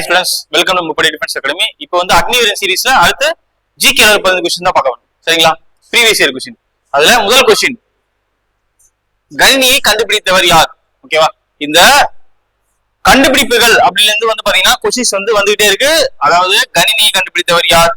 Hi students welcome to Muppadi defence academy இப்போ வந்து அக்னிவீரன் சீரிஸ்ல அடுத்து ஜிகே பதினஞ்சு கொஸ்டின் தான் பார்க்க வேணும் சரிங்களா? ப்ரீவியஸ் இயர் கொஸ்டின் அதுல முதல் கொஸ்டின் கணினியை கண்டுபிடித்தவர் யார்? ஓகேவா இந்த கண்டுபிடிப்புகள் அப்படில இருந்து வந்து பாத்தீங்கன்னா கொஸ்டின்ஸ் வந்து வந்துகிட்டே இருக்கு. அதாவது கணினியை கண்டுபிடித்தவர் யார்?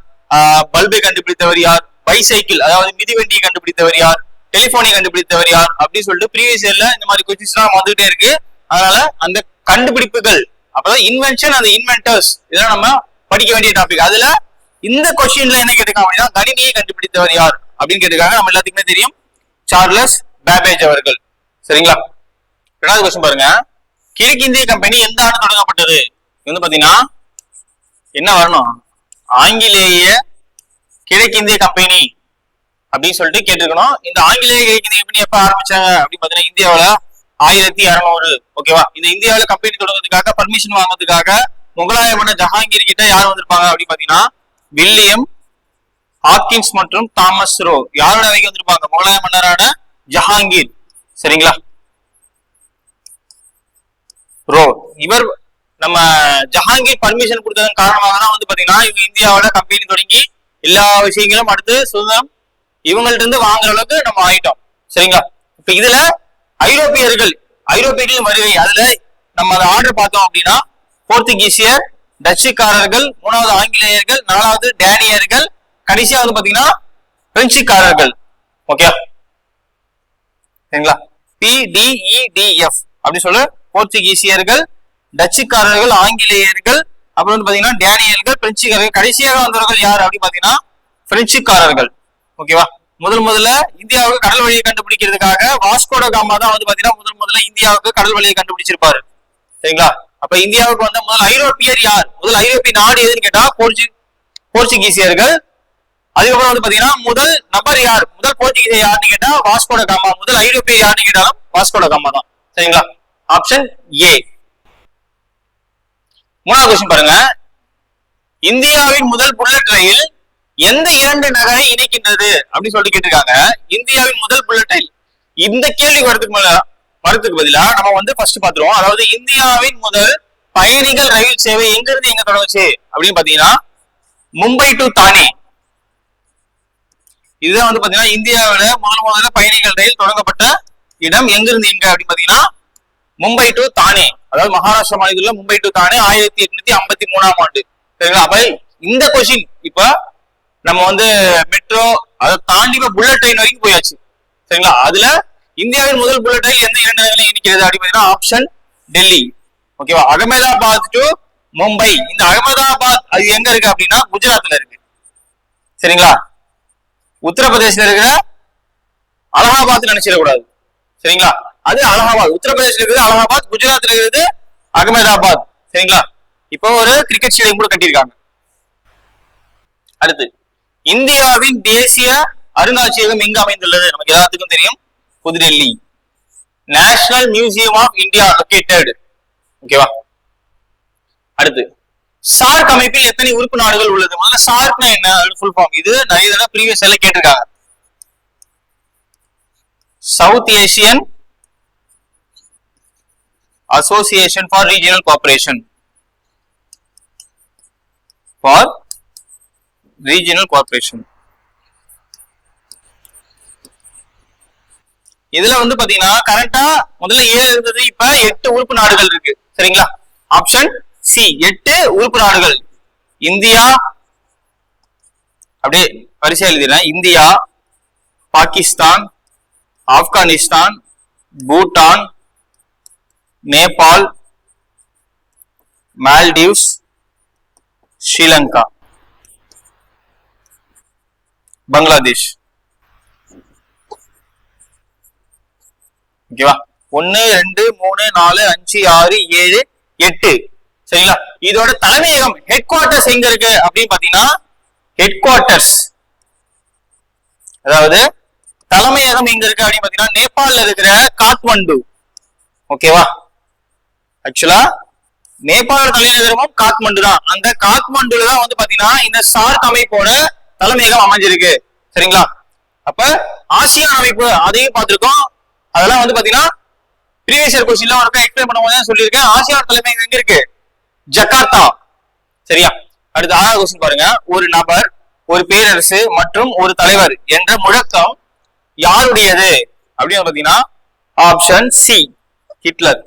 பல்பை கண்டுபிடித்தவர் யார்? பைசைக்கிள் அதாவது மிதிவண்டியை கண்டுபிடித்தவர் யார்? டெலிபோனை கண்டுபிடித்தவர் யார்? அப்படின்னு சொல்லிட்டு ப்ரீவியஸ் இயர்ல இந்த மாதிரி கொஸ்டின்ஸ் எல்லாம் வந்துகிட்டே இருக்கு. அதனால அந்த கண்டுபிடிப்புகள் அப்பதான் இன்வென்ஷன் அந்த இன்வென்டர்ஸ் இதெல்லாம் நம்ம படிக்க வேண்டிய டாபிக் அதுல இந்த கொஸ்டின்ல என்ன கேட்டிருக்காங்க அப்படின்னா கணினியை கண்டுபிடித்தவர் யார் அப்படின்னு கேட்டிருக்காங்க. நம்ம எல்லாத்துக்குமே தெரியும். சார்லஸ் பேபேஜ் அவர்கள். சரிங்களா? ரெண்டாவது கொஸ்டின் பாருங்க. கிழக்கிந்திய கம்பெனி எந்த ஆண்டு தொடங்கப்பட்டது? இது வந்து பாத்தீங்கன்னா என்ன வரணும்? ஆங்கிலேய கிழக்கிந்திய கம்பெனி அப்படின்னு சொல்லிட்டு கேட்டிருக்கணும். இந்த ஆங்கிலேய கிழக்கிந்திய கம்பெனி எப்ப ஆரம்பிச்சாங்க? அப்படின்னு பாத்தீங்கன்னா இந்தியாவில ஆயிரத்தி அறுநூறு ஓகேவா இந்த இந்தியாவில கம்பெனி தொடங்குறதுக்காக பர்மிஷன் வாங்குறதுக்காக முகலாய மன்னர் ஜஹாங்கீர் கிட்ட யார் வந்திருப்பாங்க அப்படின்னு பாத்தீங்கன்னா வில்லியம் ஹாக்கின்ஸ் மற்றும் தாமஸ் ரோ. யாரோட வரைக்கும் வந்திருப்பாங்க? முகலாய மன்னரான ஜஹாங்கீர். சரிங்களா? ரோ. இவர் நம்ம ஜஹாங்கீர் பர்மிஷன் கொடுத்ததன் காரணமாக தான் வந்து பாத்தீங்கன்னா இவங்க இந்தியாவோட கம்பெனி தொடங்கி எல்லா விஷயங்களும் அடுத்து சுதந்திரம் இவங்கள்ட்ட இருந்து வாங்குற அளவுக்கு நம்ம ஆயிட்டோம். சரிங்களா? இப்ப இதுல ஐரோப்பியர்கள் ஐரோப்பியர்களின் வருகை. அதுல நம்ம அதை ஆர்டர் பார்த்தோம் அப்படின்னா போர்த்துகீசியர் டச்சுக்காரர்கள் மூணாவது ஆங்கிலேயர்கள் நாலாவது டேனியர்கள் கடைசியா வந்து பாத்தீங்கன்னா பிரெஞ்சுக்காரர்கள். ஓகே சரிங்களா? பிடிஇடிஎஃப் e, அப்படின்னு சொல்ல போர்த்துகீசியர்கள் டச்சுக்காரர்கள் ஆங்கிலேயர்கள் அப்புறம் வந்து பாத்தீங்கன்னா டேனியர்கள் பிரெஞ்சுக்காரர்கள் கடைசியாக வந்தவர்கள் யார் அப்படின்னு பாத்தீங்கன்னா பிரெஞ்சுக்காரர்கள். ஓகேவா முதல் முதல்ல இந்தியாவுக்கு கடல் வழியை கண்டுபிடிக்கிறதுக்காக வாஸ்கோட காமா தான் வந்து பாத்தீங்கன்னா முதல் முதல்ல இந்தியாவுக்கு கடல் வழியை கண்டுபிடிச்சிருப்பாரு. சரிங்களா? அப்ப இந்தியாவுக்கு வந்த முதல் ஐரோப்பியர் யார்? முதல் ஐரோப்பிய நாடு எதுன்னு கேட்டா போர்ச்சு போர்ச்சுகீசியர்கள். அதுக்கப்புறம் வந்து பாத்தீங்கன்னா முதல் நபர் யார்? முதல் போர்ச்சுகீசியர் யாருன்னு கேட்டா வாஸ்கோட காமா. முதல் ஐரோப்பிய யாருன்னு கேட்டாலும் வாஸ்கோட காமா தான். சரிங்களா? Option A. மூணாவது கொஸ்டின் பாருங்க. இந்தியாவின் முதல் புல்லட் ரயில் எந்த இரண்டு நகரை இணைக்கின்றது அப்படின்னு சொல்லிட்டு கேட்டிருக்காங்க. இந்தியாவின் முதல் புல்லட்டில் இந்த கேள்வி வரதுக்கு மேல வரதுக்கு பதிலா நம்ம வந்து ஃபர்ஸ்ட் பாத்துருவோம் அதாவது இந்தியாவின் முதல் பயணிகள் ரயில் சேவை எங்க இருந்து எங்க தொடங்குச்சு? அப்படின்னு பாத்தீங்கன்னா மும்பை டு தானே. இதுதான் வந்து பாத்தீங்கன்னா இந்தியாவில முதல் முதல்ல பயணிகள் ரயில் தொடங்கப்பட்ட இடம் எங்க இருந்து எங்க? அப்படின்னு பாத்தீங்கன்னா மும்பை டு தானே. அதாவது மகாராஷ்டிரா மாநிலத்துல மும்பை டு தானே ஆயிரத்தி எட்நூத்தி ஐம்பத்தி மூணாம் ஆண்டு. சரிங்களா? அப்ப இந்த கொஸ்டின் இப்ப நம்ம வந்து மெட்ரோ அதை தாண்டி இப்ப புல்லட் ட்ரெயின் வரைக்கும் போயாச்சு. சரிங்களா? அதுல இந்தியாவின் முதல் புல்லட் ட்ரெயின் எந்த இரண்டு நகரில் இருக்கிறது அப்படின்னு ஆப்ஷன் டெல்லி. ஓகேவா அகமதாபாத் டு மும்பை. இந்த அகமதாபாத் அது எங்க இருக்கு அப்படின்னா குஜராத்ல இருக்கு. சரிங்களா? உத்தரப்பிரதேசல இருக்கிற அலகாபாத் நினைச்சிடக்கூடாது. சரிங்களா? அது அலகாபாத். உத்தரப்பிரதேசல இருக்கிறது அலகாபாத் குஜராத்ல இருக்கிறது அகமதாபாத். சரிங்களா? இப்போ ஒரு கிரிக்கெட் ஸ்டேடியம் கூட கட்டியிருக்காங்க. அடுத்து. இந்தியாவின் தேசிய அருங்காட்சியகம் எங்க அமைந்துள்ளது? நமக்கு எல்லாத்துக்கும் தெரியும். புதுடெல்லி. National museum of India located ஓகேவா அடுத்து சார்க் அமைப்பில் எத்தனை உறுப்பு நாடுகள் உள்ளது? முதல்ல சார்க்னா என்ன? ஃபுல் ஃபார்ம் இது நிறைய தடவை ப்ரீவியஸ் எல்லாம் கேட்டிருக்காங்க. South Asian association for regional cooperation for regional corporation இதுல வந்து பாத்தீங்கன்னா கரெக்டா முதல்ல ஏழு இருந்தது இப்ப எட்டு உறுப்பு நாடுகள் இருக்கு. சரிங்களா? ஆப்ஷன் சி எட்டு உறுப்பு நாடுகள். இந்தியா அப்படியே வரிசை எழுதிடுறேன். இந்தியா பாகிஸ்தான் ஆப்கானிஸ்தான் பூட்டான் நேபாள் மால்டீவ்ஸ் ஸ்ரீலங்கா. பங்களாதேஷ். ஓகேவா ஒன்னு ரெண்டு மூணு நாலு அஞ்சு ஆறு ஏழு எட்டு. சரிங்களா? இதோட தலைமையகம் ஹெட் குவார்டர்ஸ் எங்க இருக்கு? அப்படின்னு பாத்தீங்கன்னா ஹெட் குவார்டர்ஸ் அதாவது தலைமையகம் எங்க இருக்கு அப்படின்னு பாத்தீங்கன்னா நேபாள்ல இருக்கிற காத்மண்டு. ஓகேவா ஆக்சுவலா நேபாள தலைநகரமும் காத்மண்டு தான் அந்த காத்மண்டுல தான் வந்து பாத்தீங்கன்னா இந்த சார்க் அமைப்போட தலைமையகம் அமைஞ்சிருக்கு. சரிங்களா? அப்ப ஆசியான் அமைப்பு அதையும் பார்த்திருக்கோம். அதெல்லாம் வந்து பாத்தீங்கன்னா ப்ரீவியஸ் இயர் கொஸ்டின்ல ஒருக்கா எக்ஸ்பிளைன் பண்ணும்போது தான் சொல்லியிருக்கேன். ஆசியான் தலைமையகம் எங்க இருக்கு? ஜகார்த்தா சரியா? அடுத்து ஆறாவது கொஸ்டின் பாருங்க. ஒரு நபர் ஒரு பேரரசு மற்றும் ஒரு தலைவர் என்ற முழக்கம் யாருடையது? அப்படின்னு பாத்தீங்கன்னா ஆப்ஷன் சி ஹிட்லர்.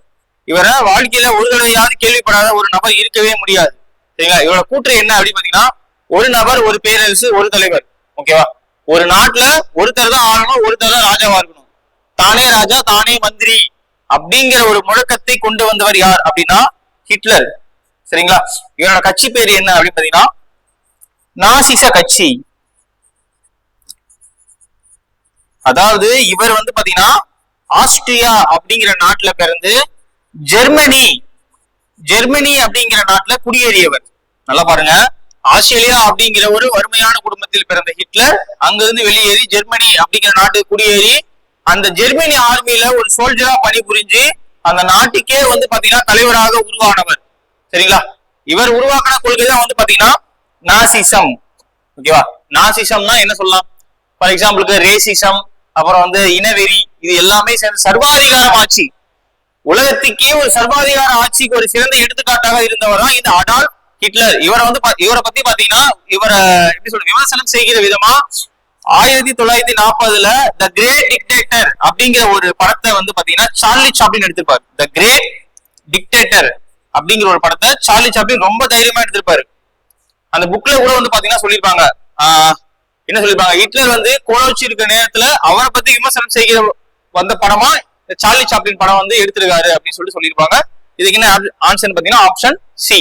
இவரை வாழ்க்கையில ஒரு தடவையாவது கேள்விப்படாத ஒரு நபர் இருக்கவே முடியாது. சரிங்களா? இவரோட கூற்று என்ன அப்படின்னு பாத்தீங்கன்னா ஒரு நபர் ஒரு பேரரசு ஒரு தலைவர். ஓகேவா? ஒரு நாட்டுல ஒருத்தர் தான் ஆளணும் ஒருத்தர் தான் ராஜாவா இருக்கணும். தானே ராஜா தானே மந்திரி. அப்படிங்கிற ஒரு முழக்கத்தை கொண்டு வந்தவர் யார் அப்படின்னா ஹிட்லர். சரிங்களா? இவரோட கட்சி பேர் என்ன அப்படின்னு பாத்தீங்கன்னா நாசிச கட்சி. அதாவது இவர் வந்து பாத்தீங்கன்னா ஆஸ்திரியா அப்படிங்கிற நாட்டுல பிறந்து ஜெர்மனி. ஜெர்மனி அப்படிங்கிற நாட்டுல குடியேறியவர். நல்லா பாருங்க. ஆஸ்திரேலியா அப்படிங்கிற ஒரு வறுமையான குடும்பத்தில் பிறந்த ஹிட்லர் அங்கிருந்து வெளியேறி ஜெர்மனி அப்படிங்கிற நாட்டு குடியேறி அந்த ஜெர்மனி ஆர்மியில ஒரு சோல்ஜரா பணிபுரிஞ்சு அந்த நாட்டுக்கே வந்து பாத்தீங்கன்னா தலைவராக உருவானவர். சரிங்களா? இவர் உருவாக்கின கொள்கை தான் வந்து பாத்தீங்கன்னா நாசிசம். ஓகேவா நாசிசம்னா என்ன சொல்லலாம்? ஃபார் எக்ஸாம்பிளுக்கு ரேசிசம் அப்புறம் வந்து இனவெறி இது எல்லாமே சேர்ந்து சர்வாதிகாரம் ஆட்சி. உலகத்துக்கே ஒரு சர்வாதிகார ஆட்சிக்கு ஒரு சிறந்த எடுத்துக்காட்டாக இருந்தவர் தான் இந்த அடால் ஹிட்லர் இவரை வந்து பா- இவரை பத்தி பாத்தீங்கன்னா இவரை எப்படி சொல்ற விமர்சனம் செய்கிற விதமா ஆயிரத்தி தொள்ளாயிரத்தி நாற்பதுல த கிரேட் டிக்டேட்டர் அப்படிங்கிற ஒரு படத்தை வந்து பாத்தீங்கன்னா சார்லி சாப்ளின் எடுத்திருப்பாரு. த கிரேட் டிக்டேட்டர் அப்படிங்கிற ஒரு படத்தை சார்லி சாப்ளின் ரொம்ப தைரியமா எடுத்திருப்பாரு. அந்த புக்ல கூட வந்து பாத்தீங்கன்னா சொல்லியிருப்பாங்க. என்ன சொல்லியிருப்பாங்க? ஹிட்லர் வந்து கோலோச்சி இருக்கிற நேரத்துல அவரை பத்தி விமர்சனம் செய்கிற வந்த படமா இந்த சார்லி சாப்ளின் படம் வந்து எடுத்திருக்காரு அப்படின்னு சொல்லிட்டு சொல்லியிருப்பாங்க. இதுக்கு என்ன ஆன்சர் பாத்தீங்கன்னா ஆப்ஷன் சி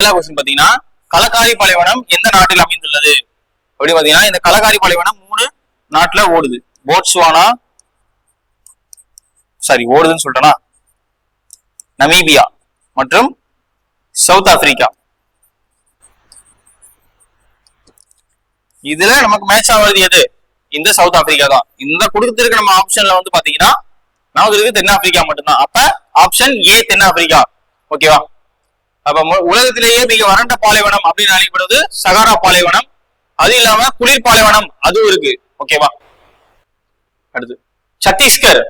கொஸ்டின் பாத்தீங்கன்னா கலக்காரி பாலைவனம் எந்த நாட்டில் அமைந்துள்ளது? அப்படி பாத்தீங்கன்னா இந்த கலக்காரி பாலைவனம் மூணு நாட்டுல ஓடுது. போட்ஸ்வானா சாரி ஓடுதுன்னு சொல்லிட்டேனா? நமீபியா மற்றும் சவுத் ஆப்பிரிக்கா. இதுல நமக்கு மேட்ச் ஆகிறது எது? இந்த சவுத் ஆப்பிரிக்கா தான். இந்த கொடுத்திருக்க நம்ம ஆப்ஷன்ல வந்து பாத்தீங்கன்னா நமக்கு இருக்கு தென்னாப்பிரிக்கா மட்டும்தான். அப்ப ஆப்ஷன் ஏ தென்னாப்பிரிக்கா ஓகேவா அப்ப உலகத்திலேயே மிக வறண்ட பாலைவனம் அப்படின்னு அழைக்கப்படுவது சகாரா பாலைவனம். அது இல்லாம குளிர் பாலைவனம் அதுவும் இருக்கு. ஓகேவா அடுத்து. சத்தீஸ்கர்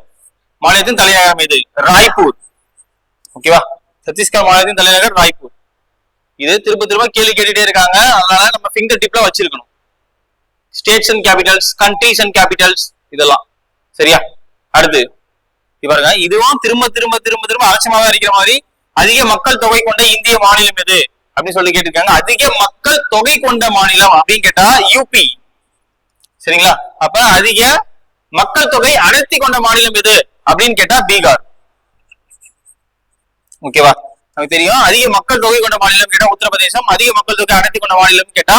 மாநிலத்தின் தலைநகரம் இது ராய்ப்பூர். ஓகேவா சத்தீஸ்கர் மாநிலத்தின் தலைநகர் ராய்ப்பூர். இது திரும்ப திரும்ப கேள்வி கேட்டுட்டே இருக்காங்க. அதனால நம்ம ஃபிங்கர் டிப்ல வச்சிருக்கணும். States and capitals countries and capitals இதெல்லாம். சரியா? அடுத்து. இது பாருங்க. இதுவும் திரும்ப திரும்ப திரும்ப திரும்ப அலட்சியமாக இருக்கிற மாதிரி அதிக மக்கள் தொகை கொண்ட இந்திய மாநிலம் எது? அப்படின்னு சொல்லி கேட்டிருக்காங்க. அதிக மக்கள் தொகை கொண்ட மாநிலம் அப்படின்னு கேட்டா யூபி சரிங்களா? அப்ப அதிக மக்கள் தொகை அடர்த்தி கொண்ட மாநிலம் எது? அப்படின்னு கேட்டா பீகார். ஓகேவா நமக்கு தெரியும். அதிக மக்கள் தொகை கொண்ட மாநிலம் கேட்டா உத்தரப்பிரதேசம். அதிக மக்கள் தொகை அடர்த்தி கொண்ட மாநிலம் கேட்டா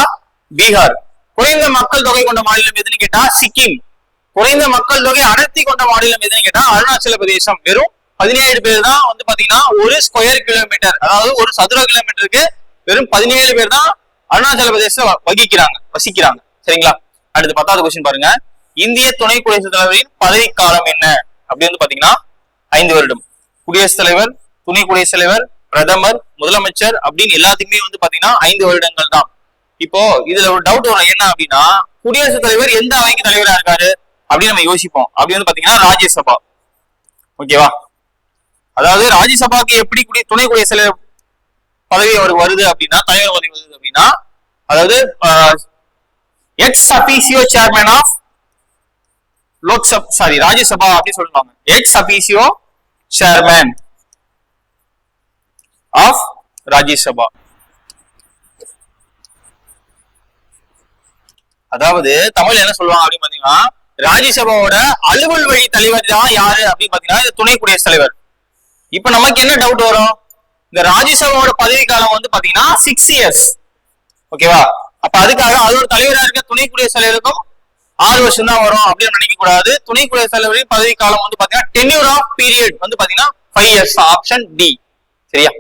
பீகார். குறைந்த மக்கள் தொகை கொண்ட மாநிலம் எதுன்னு கேட்டா சிக்கிம். குறைந்த மக்கள் தொகை அடர்த்தி கொண்ட மாநிலம் எதுன்னு கேட்டா அருணாச்சல பிரதேசம் வெறும் பதினேழு பேர் தான் வந்து பாத்தீங்கன்னா ஒரு ஸ்கொயர் கிலோமீட்டர் அதாவது ஒரு சதுர கிலோமீட்டருக்கு வெறும் பதினேழு பேர் தான் அருணாச்சல பிரதேச வகிக்கிறாங்க வசிக்கிறாங்க. சரிங்களா? அடுத்து பத்தாவது கொஸ்டின் பாருங்க. இந்திய துணை குடியரசுத் தலைவரின் பதவிக்காலம் என்ன? அப்படி வந்து பாத்தீங்கன்னா ஐந்து வருடம். குடியரசுத் தலைவர் துணை குடியரசுத் தலைவர் பிரதமர் முதலமைச்சர் அப்படின்னு எல்லாத்துக்குமே வந்து பாத்தீங்கன்னா ஐந்து வருடங்கள் தான். இப்போ இதுல ஒரு டவுட் வரும். என்ன அப்படின்னா குடியரசுத் தலைவர் எந்த அவைக்கு தலைவரா இருக்காரு? அப்படின்னு நம்ம யோசிப்போம். அப்படி வந்து பாத்தீங்கன்னா ராஜ்யசபா. ஓகேவா? அதாவது ராஜ்யசபாக்கு எப்படி குடி துணை குடியரசுத் பதவி அவருக்கு வருது அப்படின்னா தலைவர் பதவி வருது அப்படின்னா அதாவது ex officio chairman of Lok Sabha sorry Rajya Sabha அப்படின்னு சொல்லுவாங்க. Ex officio chairman of Rajya Sabha. அதாவது தமிழ் என்ன சொல்லுவாங்க அப்படின்னு பாத்தீங்கன்னா ராஜ்யசபாவோட அலுவல் வழி தலைவர் தான் யாரு அப்படின்னு பாத்தீங்கன்னா இது துணை குடியரசுத் தலைவர். இப்ப நமக்கு என்ன டவுட் வரும்? இந்த ராஜ்யசபாவோட பதவி காலம் வந்து பாத்தீங்கன்னா சிக்ஸ் இயர்ஸ் ஓகேவா அப்ப அதுக்காக அதோட தலைவரா இருக்க துணை குடியரசுத் தலைவருக்கும் ஆறு வருஷம் தான் வரும் அப்படின்னு நினைக்க கூடாது துணை குடியரசுத் தலைவரின் பதவி காலம் வந்து பாத்தீங்கன்னா டென்யூர் ஆஃப் பீரியட் வந்து பாத்தீங்கன்னா ஃபைவ் இயர்ஸ் ஆப்ஷன் டி சரியா?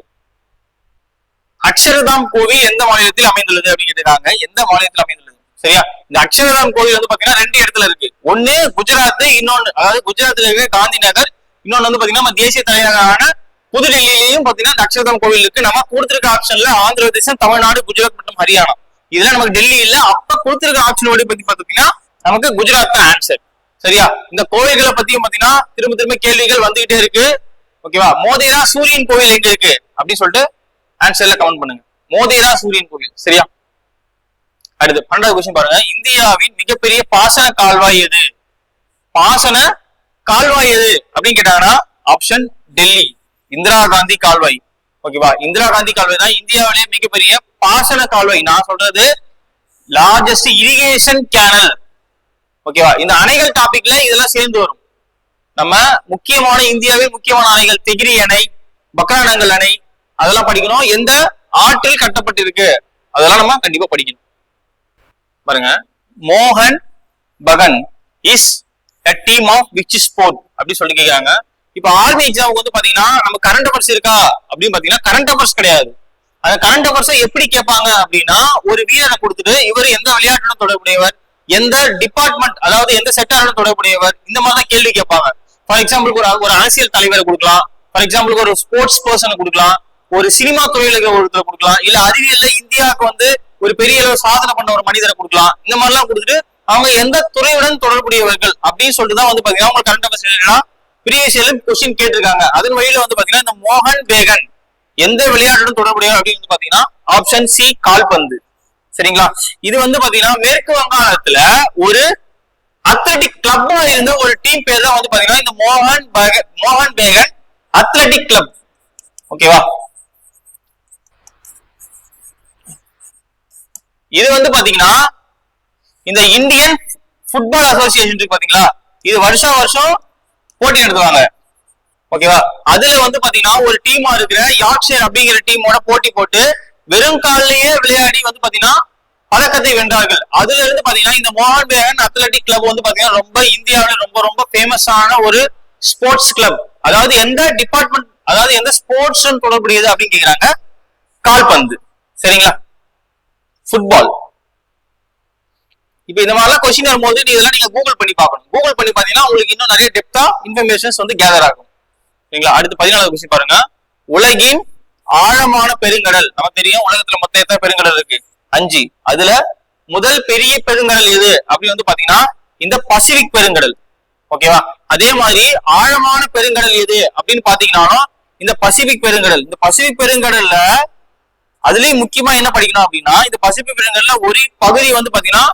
அக்ஷரதாம் கோவில் எந்த மாநிலத்தில் அமைந்துள்ளது அப்படின்னு கேட்டிருக்காங்க. எந்த மாநிலத்தில் அமைந்துள்ளது? சரியா? இந்த அக்ஷரதாம் கோவில் வந்து பாத்தீங்கன்னா ரெண்டு இடத்துல இருக்கு. ஒண்ணு குஜராத் இன்னொன்னு அதாவது குஜராத்ல இருக்க காந்தி நகர் இன்னொன்னு வந்து பாத்தீங்கன்னா நம்ம தேசிய தலைநகரான புதுடெல்லியிலையும் பாத்தீங்கன்னா இந்த கோவிலுக்கு கோவில் இருக்கு நம்ம கொடுத்திருக்க ஆப்ஷன்ல ஆந்திர பிரதேசம் தமிழ்நாடு குஜராத் மற்றும் ஹரியானா. இதுல நமக்கு டெல்லி இல்ல அப்ப கொடுத்திருக்க ஆப்ஷன் படி பத்தி பாத்தீங்கன்னா நமக்கு குஜராத் தான் ஆன்சர் சரியா? இந்த கோவில்களை பத்தியும் பாத்தீங்கன்னா திரும்ப திரும்ப கேள்விகள் வந்துகிட்டே இருக்கு. ஓகேவா? மோதிரா சூரியன் கோவில் எங்க இருக்கு? அப்படின்னு சொல்லிட்டு ஆன்சர்ல கமெண்ட் பண்ணுங்க. மோதேரா சூரியன் கோவில். சரியா? அடுத்து பன்னெண்டாவது கொஸ்டின் பாருங்க. இந்தியாவின் மிகப்பெரிய பாசன கால்வாய் எது? பாசன கால்வாய் எது அப்படின்னு கேட்டாங்கன்னா ஆப்ஷன் டெல்லி. இந்திரா காந்தி கால்வாய். ஓகேவா இந்திரா காந்தி கால்வாய் தான் இந்தியாவிலே மிகப்பெரிய பாசன கால்வாய். நான் சொல்றது லார்ஜஸ்ட் இரிகேஷன் கேனல் ஓகேவா இந்த அணைகள் டாபிக்ல இதெல்லாம் சேர்ந்து வரும். நம்ம முக்கியமான இந்தியாவே முக்கியமான அணைகள் திகிரி அணை பக்ரானங்கள் அணை அதெல்லாம் படிக்கணும். எந்த ஆற்றில் கட்டப்பட்டிருக்கு? அதெல்லாம் நம்ம கண்டிப்பா படிக்கணும். பாருங்க. மோகன் Bagan is the team of which sport அப்படி சொல்லி கேக்குறாங்க இப்ப ஆர்மி எக்ஸாமுக்கு வந்து பாத்தீங்கன்னா நம்ம கரண்ட் அஃபேர்ஸ் இருக்கா அப்படின்னு பாத்தீங்கன்னா கரண்ட் அஃபேர்ஸ் கிடையாது. அந்த கரண்ட் அஃபேர்ஸை எப்படி கேட்பாங்க அப்படின்னா ஒரு வீரரை கொடுத்துட்டு இவர் எந்த விளையாட்டுடன் தொடர்புடையவர் எந்த டிபார்ட்மெண்ட் அதாவது எந்த செக்டருடன் தொடர்புடையவர் இந்த மாதிரி தான் கேள்வி கேட்பாங்க. ஃபார் எக்ஸாம்பிளுக்கு ஒரு ஒரு அரசியல் தலைவரை கொடுக்கலாம். ஃபார் எக்ஸாம்பிளுக்கு ஒரு ஸ்போர்ட்ஸ் பர்சனை கொடுக்கலாம். ஒரு சினிமா துறையில இருக்கிற ஒருத்தரை கொடுக்கலாம். இல்ல அறிவியல்ல இந்தியாவுக்கு வந்து ஒரு பெரிய அளவு சாதனை பண்ண ஒரு மனிதரை கொடுக்கலாம். இந்த மாதிரிலாம் கொடுத்துட்டு அவங்க எந்த துறையுடன் தொடர்புடையவர்கள் அப்படின்னு சொல்லிட்டு தான் வந்து பாத்தீங்கன்னா அவங்க கரண்ட் அஃபேர்ஸ் ப்ரீவியஸ் கொஸ்டின் கேட்டிருக்காங்க. அதன் வழியில வந்து பாத்தீங்கன்னா இந்த மோகன் பேகன் எந்த விளையாட்டுடன் தொடர்புடையவர் அப்படின்னு வந்து பாத்தீங்கன்னா ஆப்ஷன் சி கால்பந்து. சரிங்களா? இது வந்து பாத்தீங்கன்னா மேற்கு வங்காளத்துல ஒரு அத்லெட்டிக் கிளப்பா இருந்த ஒரு டீம் பேர் தான் வந்து பாத்தீங்கன்னா இந்த மோகன் பக- மோகன் பேகன் அத்லெட்டிக் கிளப் ஓகேவா இது வந்து பாத்தீங்கன்னா இந்த இந்தியன் ஃபுட்பால் அசோசியேஷன் இருக்கு பாத்தீங்களா? இது வருஷம் வருஷம் போட்டி நடத்துவாங்க. ஓகேவா? அதுல வந்து பாத்தீங்கன்னா ஒரு டீமா இருக்கிற யார்க்ஷயர் அப்படிங்கிற டீமோட போட்டி போட்டு வெறும் காலிலேயே விளையாடி வந்து பாத்தீங்கன்னா பதக்கத்தை வென்றார்கள். அதுல இருந்து பாத்தீங்கன்னா இந்த மோகன் பேகன் அத்லெட்டிக் கிளப் வந்து பாத்தீங்கன்னா ரொம்ப இந்தியாவில ரொம்ப ரொம்ப ஃபேமஸான ஒரு ஸ்போர்ட்ஸ் கிளப் அதாவது எந்த டிபார்ட்மெண்ட் அதாவது எந்த ஸ்போர்ட்ஸ் தொடர்புடையது அப்படின்னு கேக்குறாங்க? கால்பந்து. சரிங்களா? ஃபுட்பால் இப்போ இந்த மாதிரிலாம் கொஸ்டின் வரும்போது நீ இதெல்லாம் நீங்க கூகுள் பண்ணி பார்க்கணும். கூகுள் பண்ணி பாத்தீங்கன்னா உங்களுக்கு இன்னும் நிறைய டெப்தா இன்ஃபர்மேஷன்ஸ் வந்து கேதர் ஆகும். சரிங்களா? அடுத்து பதினாலாவது கொஸ்டின் பாருங்க. உலகின் ஆழமான பெருங்கடல். நம்ம தெரியும் உலகத்துல மொத்தம் எத்தனை பெருங்கடல் இருக்கு? அஞ்சு. அதுல முதல் பெரிய பெருங்கடல் எது? அப்படின்னு வந்து பாத்தீங்கன்னா இந்த பசிபிக் பெருங்கடல். ஓகேவா அதே மாதிரி ஆழமான பெருங்கடல் எது? அப்படின்னு பாத்தீங்கன்னா இந்த பசிபிக் பெருங்கடல். இந்த பசிபிக் பெருங்கடல்ல அதுலயும் முக்கியமா என்ன படிக்கணும் அப்படின்னா இந்த பசிபிக் பெருங்கடல்ல ஒரு பகுதி வந்து பாத்தீங்கன்னா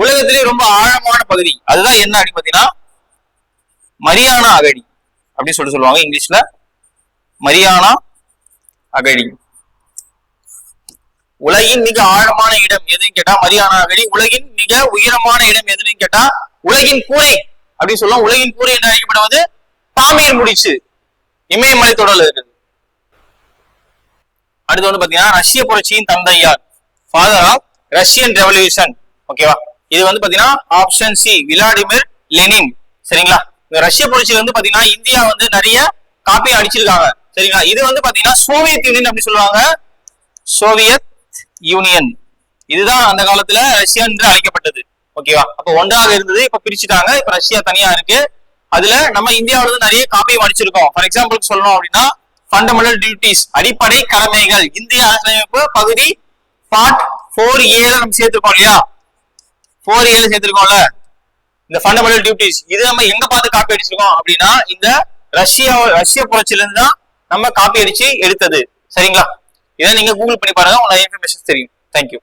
உலகத்திலேயே ரொம்ப ஆழமான பகுதி. அதுதான் என்ன அடி பார்த்தீங்கன்னா மரியானா அகழி அப்படின்னு சொல்லிட்டு சொல்லுவாங்க இங்கிலீஷ்ல. மரியானா அகழி உலகின் மிக ஆழமான இடம் எதுன்னு கேட்டா மரியானா அகழி உலகின் மிக உயரமான இடம் எதுன்னு கேட்டா உலகின் கூரை அப்படின்னு சொல்லுவோம் உலகின் கூரை என்று அழைக்கப்படுவது பாமியர் முடிச்சு இமயமலை தொடர்ல இருக்குது. அடுத்து வந்து பாத்தீங்கன்னா ரஷ்ய புரட்சியின் தந்தையார் ஃபாதர் ஆஃப் ரஷ்யன் ரெவல்யூஷன் ஓகேவா இது வந்து பாத்தீங்கன்னா ஆப்ஷன் சி விளாடிமிர் லெனின். சரிங்களா? ரஷ்ய புரட்சி வந்து பாத்தீங்கன்னா இந்தியா வந்து நிறைய காப்பி அடிச்சிருக்காங்க. சரிங்களா? இது வந்து பாத்தீங்கன்னா சோவியத் யூனியன் அப்படி சொல்லுவாங்க. Soviet Union. இதுதான் அந்த காலத்துல ரஷ்யா என்று அழைக்கப்பட்டது. ஓகேவா அப்ப ஒன்றாக இருந்தது இப்ப பிரிச்சுட்டாங்க. இப்ப ரஷ்யா தனியா இருக்கு. அதுல நம்ம இந்தியாவில வந்து நிறைய காப்பியும் அடிச்சிருக்கோம். ஃபார் எக்ஸாம்பிள் சொல்லணும் அப்படின்னா ஃபண்டமெண்டல் டியூட்டிஸ் அடிப்படை கடமைகள். இந்திய அரசியலமைப்பு பகுதி பார்ட் ஃபோர் ஏல நம்ம சேர்த்திருக்கோம் இல்லையா? ஃபோர் ஏல சேர்த்திருக்கோம்ல? இந்த ஃபண்டமெண்டல் டியூட்டிஸ் இது நம்ம எங்க பார்த்து காப்பி அடிச்சிருக்கோம் அப்படின்னா இந்த ரஷ்யா ரஷ்ய புரட்சியில இருந்து தான் நம்ம காப்பி அடிச்சு எடுத்தது. சரிங்களா? இதை நீங்க கூகுள் பண்ணி பாருங்க உங்களுக்கு இன்ஃபர்மேஷன் தெரியும். தேங்க்யூ